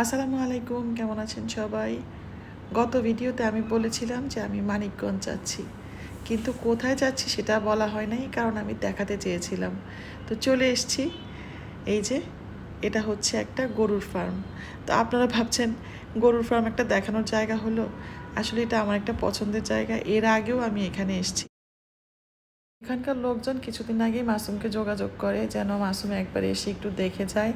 আসসালামু আলাইকুম, কেমন আছেন সবাই? গত ভিডিওতে আমি বলেছিলাম যে আমি মানিকগঞ্জ যাচ্ছি। কিন্তু কোথায় যাচ্ছি সেটা বলা হয় নাই, কারণ আমি দেখাতে চেয়েছিলাম। তো চলে এসছি। এই যে, এটা হচ্ছে একটা গরুর ফার্ম তো আপনারা ভাবছেন, গরুর ফার্ম একটা দেখানোর জায়গা হলো? আসলে এটা আমার একটা পছন্দের জায়গা। এর আগেও আমি এখানে এসেছি। এখানকার লোকজন কিছুদিন আগেই মাসুমকে যোগাযোগ করে যেন মাসুম একবার এসে একটু দেখে যায়।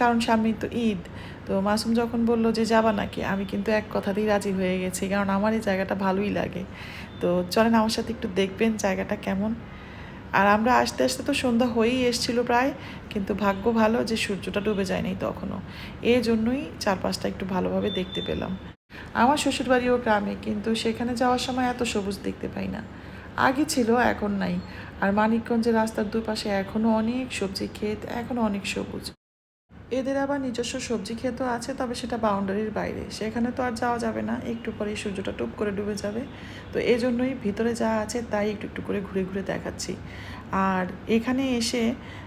কারণ সামনেই তো ঈদ। তো মাসুম যখন বলল যে, যাবা নাকি? আমি কিন্তু এক কথাতেই রাজি হয়ে গেছি, কারণ আমার এই জায়গাটা ভালোই লাগে। তো চলেন আমার সাথে একটু দেখবেন জায়গাটা কেমন। আর আমরা আসতে আসতে তো সন্ধ্যা হয়েই এসছিল প্রায়, কিন্তু ভাগ্য ভালো যে সূর্যটা ডুবে যায়নি তখনও। এই জন্যই চারপাশটা একটু ভালোভাবে দেখতে পেলাম। আমার শ্বশুরবাড়িও গ্রামে কিন্তু সেখানে যাওয়ার সময় এত সবুজ দেখতে পাই না। আগে ছিল, এখন নাই। আর মানিকগঞ্জের রাস্তার দুপাশে এখনও অনেক সবজি ক্ষেত এখনও অনেক সবুজ। এদের আবার নিজস্ব সবজি ক্ষেতও আছে, তবে সেটা বাউন্ডারির বাইরে। সেখানে তো আর যাওয়া যাবে না, একটু পরেই সূর্যটা টুপ করে ডুবে যাবে। তো এই জন্যই ভিতরে যা আছে তাই একটু একটু করে ঘুরে ঘুরে দেখাচ্ছি। আর এখানে এসে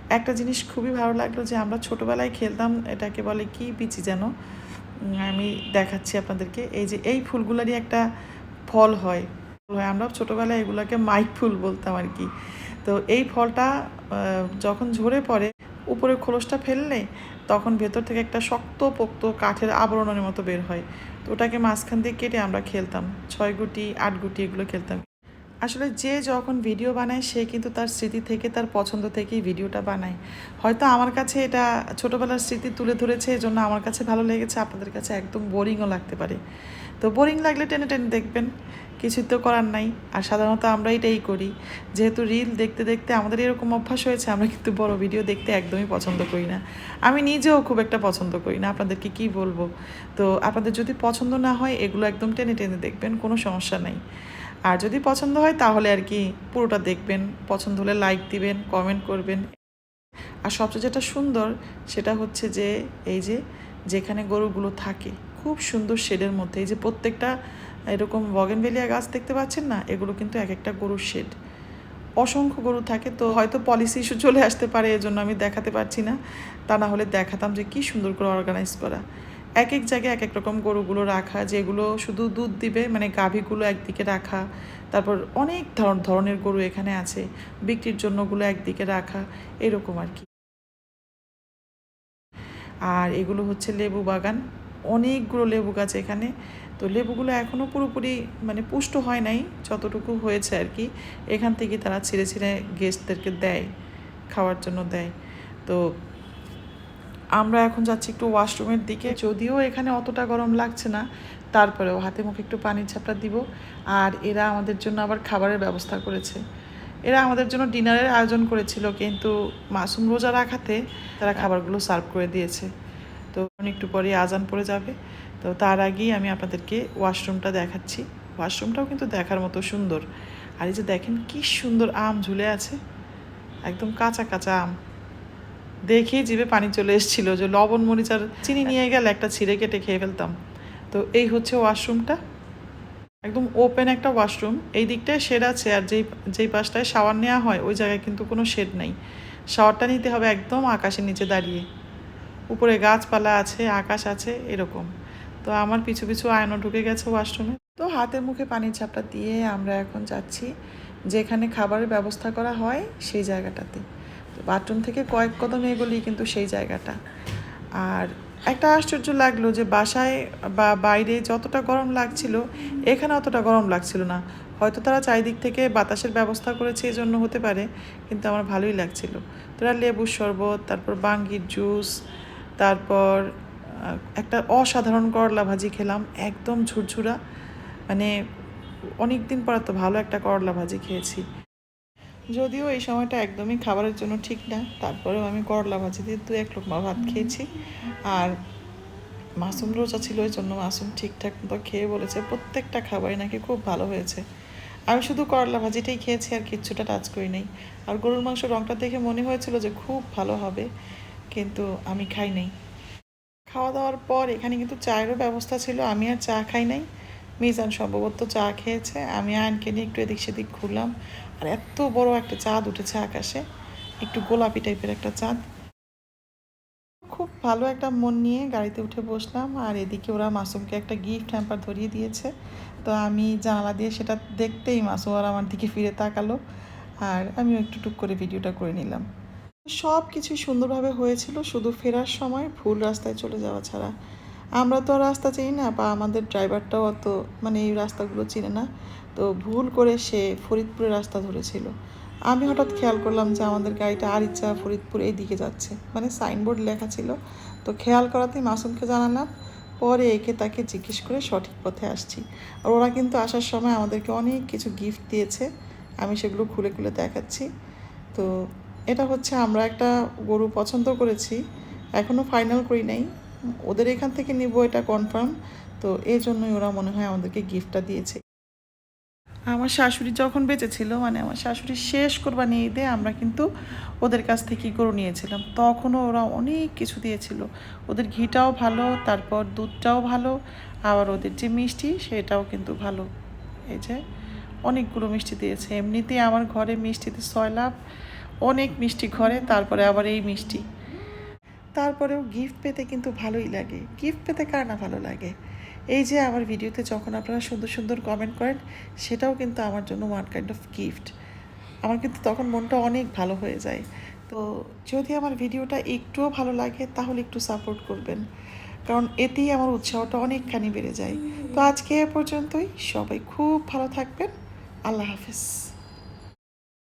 একটা জিনিস খুবই ভালো লাগল যে আমরা ছোটোবেলায় খেলতাম, এটাকে বলে কি বিচি যেন? আমি দেখাচ্ছি আপনাদেরকে। এই যে এই ফুলগুলারই একটা ফল হয়। হয় আমরা ছোটোবেলায় এগুলোকে মাইক ফুল বলতাম আর কি। তো এই ফলটা যখন ঝরে পড়ে উপরে খোলসটা ফেললে তখন ভেতর থেকে একটা শক্ত পোক্ত কাঠের আবরণের মতো বের হয়। তো ওটাকে মাঝখান দিয়ে কেটে আমরা খেলতাম। ছয় গুটি, আট গুটি এগুলো খেলতাম। আসলে যে যখন ভিডিও বানায়, সে কিন্তু তার স্মৃতি থেকে, তার পছন্দ থেকেই ভিডিওটা বানায়। হয়তো আমার কাছে এটা ছোটোবেলার স্মৃতি তুলে ধরেছে এই জন্য আমার কাছে ভালো লেগেছে, আপনাদের কাছে একদম বোরিংও লাগতে পারে। তো বোরিং লাগলে টেনে টেনে দেখবেন। কিছু তো করার নাই। আর সাধারণত আমরা এটাই করি। যেহেতু রিল দেখতে দেখতে আমাদের এরকম অভ্যাস হয়েছে, আমরা কিন্তু বড় ভিডিও দেখতে একদমই পছন্দ করি না। আমি নিজেও খুব একটা পছন্দ করি না, আপনাদেরকে কি বলব? তো আপনাদের যদি পছন্দ না হয়, এগুলো একদম টেনে টেনে দেখবেন, কোনো সমস্যা নাই। আর যদি পছন্দ হয়, তাহলে আর কি পুরোটা দেখবেন, পছন্দ হলে লাইক দিবেন কমেন্ট করবেন। আর সবচেয়ে যেটা সুন্দর, সেটা হচ্ছে যে, এই যে, যেখানে গরুগুলো থাকে, খুব সুন্দর শেডের মধ্যে, এই যে প্রত্যেকটা এরকম বগেনভেলিয়া গাছ দেখতে পাচ্ছেন না? এগুলো কিন্তু এক একটা গরুর শেড। অসংখ্য গরু থাকে, তো হয়তো পলিসি ইস্যু চলে আসতে পারে, এজন্য আমি দেখাতে পারছি না। তা না হলে দেখাতাম যে কি সুন্দর করে অর্গানাইজ করা। এক এক জায়গায় এক এক রকম গরুগুলো রাখা, যেগুলো শুধু দুধ দিবে মানে গাভীগুলো একদিকে রাখা, তারপর অনেক ধরন, ধরনের গরু এখানে আছে, বিক্রির জন্যগুলো একদিকে রাখা, এরকম আর কি। আর এগুলো হচ্ছে লেবু বাগান। অনেকগুলো লেবু গাছ এখানে। তো লেবুগুলো এখনও পুরোপুরি মানে পুষ্ট হয় নাই, যতটুকু হয়েছে আর কি। এখান থেকে তারা ছিঁড়ে ছিঁড়ে গেস্টদেরকে দেয়, খাওয়ার জন্য দেয়। তো আমরা এখন যাচ্ছি একটু ওয়াশরুমের দিকে। যদিও এখানে অতটা গরম লাগছে না, তারপরেও হাতে মুখে একটু পানির ছাপটা দিব। আর এরা আমাদের জন্য আবার খাবারের ব্যবস্থা করেছে। এরা আমাদের জন্য ডিনারের আয়োজন করেছিল, কিন্তু মাসুম রোজা রাখাতে তারা খাবারগুলো সার্ভ করে দিয়েছে। তো একটু পরে আজান পড়ে যাবে। তো তার আগেই আমি আপনাদেরকে ওয়াশরুমটা দেখাচ্ছি। ওয়াশরুমটাও কিন্তু দেখার মতো সুন্দর। আর এই যে দেখেন কি সুন্দর আম ঝুলে আছে। একদম কাঁচা কাঁচা আম। দেখেই জিভে পানি চলে এসেছিল যে লবণ, মরিচ আর চিনি নিয়ে গেলে একটা ছিঁড়ে কেটে খেয়ে ফেলতাম। তো এই হচ্ছে ওয়াশরুমটা একদম ওপেন একটা ওয়াশরুম এই দিকটায় শেড আছে আর যেই যেই পাশটায় শাওয়ার নেওয়া হয়, ওই জায়গায় কিন্তু কোনো শেড নেই। শাওয়ারটা নিতে হবে একদম আকাশের নিচে দাঁড়িয়ে। উপরে গাছপালা আছে, আকাশ আছে, এরকম। তো আমার পিছু পিছু আয়না ঢুকে গেছে ওয়াশরুমে তো হাতে মুখে পানির ঝাপটা দিয়ে আমরা এখন যাচ্ছি, যেখানে খাবারের ব্যবস্থা করা হয় সেই জায়গাটাতে। তো বাথরুম থেকে কয়েক কদম এগোলেই কিন্তু সেই জায়গাটা। আর একটা আশ্চর্য লাগল যে বাসায় বা বাইরে যতটা গরম লাগছিল, এখানে অতটা গরম লাগছিল না। হয়তো তারা চারিদিক থেকে বাতাসের ব্যবস্থা করেছে এই জন্য হতে পারে, কিন্তু আমার ভালোই লাগছিল। তোরা লেবুর শরবত, তারপর বাঙ্গির জুস তারপর একটা অসাধারণ করলা ভাজি খেলাম একদম ঝুরঝুরা। মানে অনেক দিন পর তো ভালো একটা করলা ভাজি খেয়েছি। যদিও এই সময়টা একদমই খাবারের জন্য ঠিক না তারপরেও আমি করলা ভাজি দিয়ে দু এক লোকমা ভাত খেয়েছি। আর মাসুম রোজা ছিল ওই জন্য মাসুম ঠিকঠাক মতো খেয়ে বলেছে প্রত্যেকটা খাবারই নাকি খুব ভালো হয়েছে। আমি শুধু করলা ভাজিটাই খেয়েছি আর কিচ্ছুটা টাচ করি নাই। আর গরুর মাংস রংটা দেখে মনে হয়েছিল যে খুব ভালো হবে কিন্তু আমি খাই নাই। খাওয়া দাওয়ার পর এখানে কিন্তু চায়েরও ব্যবস্থা ছিল। আমি আর চা খাই নাই। মিজান সম্ভবত চা খেয়েছে। আমি আয়নকে নিয়ে একটু এদিক সেদিক ঘুরলাম। আর এত বড় একটা চাঁদ উঠেছে আকাশে। একটু গোলাপি টাইপের একটা চাঁদ। খুব ভালো একটা মন নিয়ে গাড়িতে উঠে বসলাম। আর এদিকে ওরা মাসুমকে একটা গিফট হ্যাম্পার ধরিয়ে দিয়েছে। তো আমি জানালা দিয়ে সেটা দেখতেই মাসুম আর আমার দিকে ফিরে তাকালো। আর আমিও একটু টুক করে ভিডিওটা করে নিলাম। সব কিছুই সুন্দরভাবে হয়েছিল, শুধু ফেরার সময় ভুল রাস্তায় চলে যাওয়া ছাড়া। আমরা তো আর রাস্তা চিনি না, বা আমাদের ড্রাইভারটাও অত মানে এই রাস্তাগুলো চিনে না। তো ভুল করে সে ফরিদপুরের রাস্তা ধরেছিল। আমি হঠাৎ খেয়াল করলাম যে আমাদের গাড়িটা আরিচা ফরিদপুর এই দিকে যাচ্ছে। মানে সাইনবোর্ড লেখা ছিল। তো খেয়াল করাতেই মাসুমকে জানালাম। পরে একে তাকে জিজ্ঞেস করে সঠিক পথে আসছি। আর ওরা কিন্তু আসার সময় আমাদেরকে অনেক কিছু গিফট দিয়েছে। আমি সেগুলো খুলে খুলে দেখাচ্ছি। তো এটা হচ্ছে আমরা একটা গরু পছন্দ করেছি এখনও ফাইনাল করি নাই। ওদের এখান থেকে নিব এটা কনফার্ম তো এই জন্যই ওরা মনে হয় আমাদেরকে গিফটটা দিয়েছে। আমার শাশুড়ি যখন বেঁচে ছিল মানে আমার শাশুড়ি শেষ কোরবানি ঈদে আমরা কিন্তু ওদের কাছ থেকেই গরু নিয়েছিলাম। তখনও ওরা অনেক কিছু দিয়েছিল। ওদের ঘিটাও ভালো, তারপর দুধটাও ভালো, আবার ওদের যে মিষ্টি, সেটাও কিন্তু ভালো। এই যে অনেকগুলো মিষ্টি দিয়েছে। এমনিতেই আমার ঘরে মিষ্টিতে ছয় লাভ অনেক মিষ্টি ঘরে তারপরে আবার এই মিষ্টি। তারপরেও গিফট পেতে কিন্তু ভালোই লাগে। গিফট পেতে কার না ভালো লাগে? এই যে আমার ভিডিওতে যখন আপনারা সুন্দর সুন্দর কমেন্ট করেন, সেটাও কিন্তু আমার জন্য ওয়ান কাইন্ড অফ গিফট আমার কিন্তু তখন মনটা অনেক ভালো হয়ে যায়। তো যদি আমার ভিডিওটা একটুও ভালো লাগে, তাহলে একটু সাপোর্ট করবেন। কারণ এতেই আমার উৎসাহটা অনেকখানি বেড়ে যায়। তো আজকে এ পর্যন্তই। সবাই খুব ভালো থাকবেন। আল্লাহ হাফেজ।